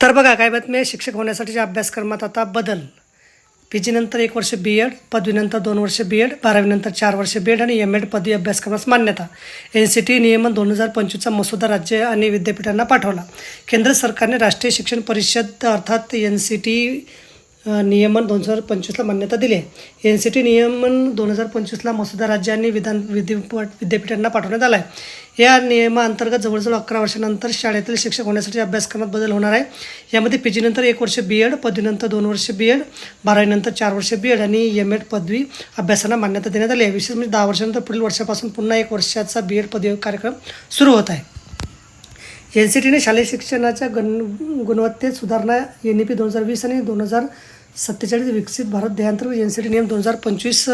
तर बघा काय बातमी शिक्षक होण्यासाठीच्या अभ्यासक्रमात आता बदल. पी जीनंतर एक वर्ष बी एड पदवीनंतर दोन वर्ष बी एड बारावीनंतर चार वर्ष बी एड आणि एम एड पदवी अभ्यासक्रमास मान्यता. एन सी टी नियमन दोन हजार पंचवीसचा मसुदा राज्य आणि विद्यापीठांना पाठवला. केंद्र सरकारने राष्ट्रीय शिक्षण परिषद अर्थात एन सी टी नियमन दोन हजार पंचवीसला मान्यता दिली आहे. एन सी टी नियमन दोन हजार पंचवीसला मसुदा राज्य आणि विधान विद्यापीठ विद्यापीठांना पाठवण्यात आला आहे. या नियमाअंतर्गत जवळजवळ अकरा वर्षानंतर शाळेतील शिक्षक होण्यासाठी अभ्यासक्रमात बदल होणार आहे. यामध्ये पी जीनंतर एक वर्ष बी एड पदवीनंतर दोन वर्ष बी एड बारावीनंतर चार वर्ष बी एड आणि एम एड पदवी अभ्यासांना मान्यता देण्यात आली आहे. विशेष म्हणजे दहा वर्षानंतर पुढील वर्षापासून पुन्हा एक वर्षाचा बी एड पदवी कार्यक्रम सुरू होत आहे. एन सी टीने शालेय शिक्षणाच्या गण गुणवत्तेत सुधारणा एन ई पी दोन हजार वीस आणि दोन हजार सत्तेचाळीस विकसित भारत ध्येयांतर्गत एन सी टी नियम दोन हजार पंचवीस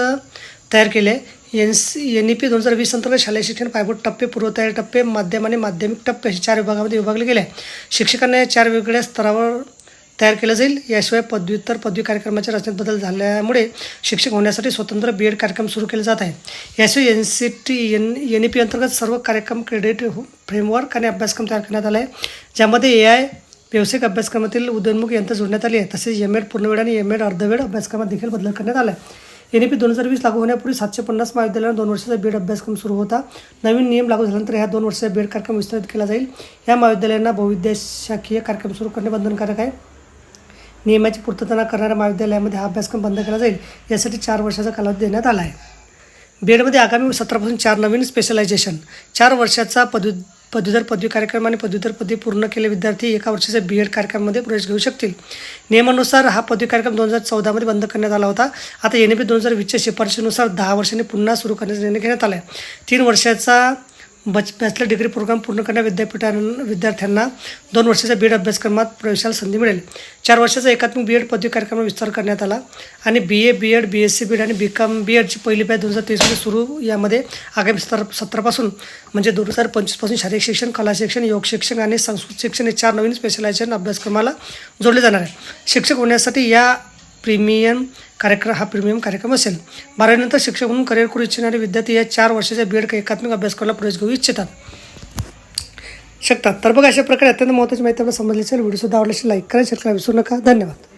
तयार केले. आहे N C N E P दोन हजार वीस अंतर्गत शालेय शिक्षण पायभूत टप्पे पूर्वतयारी टप्पे माध्यम आणि माध्यमिक टप्पे असे चार विभागामध्ये विभागले गेले. आहे शिक्षकांना या चार वेगवेगळ्या स्तरावर तयार केलं जाईल. याशिवाय पदव्युत्तर पदवी कार्यक्रमाच्या रचनेत बदल झाल्यामुळे शिक्षक होण्यासाठी स्वतंत्र बी एड कार्यक्रम सुरू केले जात आहे याशिवाय N C T N N E P अंतर्गत सर्व कार्यक्रम क्रेडिट फ्रेमवर्क आणि अभ्यासक्रम तयार करण्यात आला आहे. ज्यामध्ये ए आय व्यावसायिक अभ्यासक्रमातील उदयोन्मुख यंत्र जोडण्यात आली आहे तसेच एम एड पूर्णवेळ आणि एम एड अर्धवेळ अभ्यासक्रमात देखील बदल करण्यात आला आहे एन ई पी दोन हजार वीस लागू होण्यापूर्वी सातशे पन्नास महाविद्यालयांना दोन वर्षाचा बीड अभ्यासक्रम सुरू होता. नवीन नियम लागू झाल्यानंतर ह्या दोन वर्षाचा बेड कार्यक्रम विस्तारित केला जाईल. या महाविद्यालयांना बहुविद्याशाखीय कार्यक्रम सुरू करणे बंधनकारक आहे. नियमाची पूर्तता न करणाऱ्या महाविद्यालयामध्ये हा अभ्यासक्रम बंद केला जाईल यासाठी चार वर्षाचा कालावधी देण्यात आला आहे बीएडमध्ये आगामी सत्रापासून चार नवीन स्पेशलायझेशन चार वर्षाचा पदवी पदवीधर पदवी कार्यक्रम आणि पदवीधर पदवी पूर्ण केले विद्यार्थी एका वर्षाच्या बी एड कार्यक्रमामध्ये प्रवेश घेऊ शकतील. नियमानुसार हा पदवी कार्यक्रम दोन हजार चौदामध्ये बंद करण्यात आला होता. आता एन बी दोन हजार वीसच्या शिफारशीनुसार दहा वर्षांनी पुन्हा सुरू करण्याचा निर्णय घेण्यात आला आहे तीन वर्षाचा बच बॅचलर डिग्री प्रोग्राम पूर्ण करणाऱ्या विद्यापीठां विद्यार्थ्यांना दोन वर्षाच्या बी एड अभ्यासक्रमात प्रवेशाला संधी मिळेल. चार वर्षाचा एकात्मिक बी एड पदवी कार्यक्रमात विस्तार करण्यात आला आणि B A B Ed B S C B Ed आणि बी कॉम बी एडची पहिली बॅच दोन हजार तेवीसमध्ये सुरू यामध्ये आगामी सत्र सत्रापासून म्हणजे दोन हजार पंचवीसपासून शारीरिक शिक्षण कला शिक्षण योग शिक्षण आणि संस्कृत शिक्षण हे चार नवीन स्पेशलायझेशन अभ्यासक्रमाला जोडले जाणार आहे. शिक्षक होण्यासाठी या प्रीमियम कार्यक्रम हा प्रीमियम कार्यक्रम असेल. बारावीनंतर शिक्षक म्हणून करिअर करू इच्छिणारे विद्यार्थी या चार वर्षाच्या बी एड एकात्मिक अभ्यासक्रमाला प्रवेश घेऊ इच्छितात. शकतात. तर बघा अशा प्रकारे अत्यंत महत्त्वाची माहिती आपल्याला समजली असेल. व्हिडिओ सुद्धा आवडल्याशी लाईक करा शेअर करा. विसरू नका. धन्यवाद.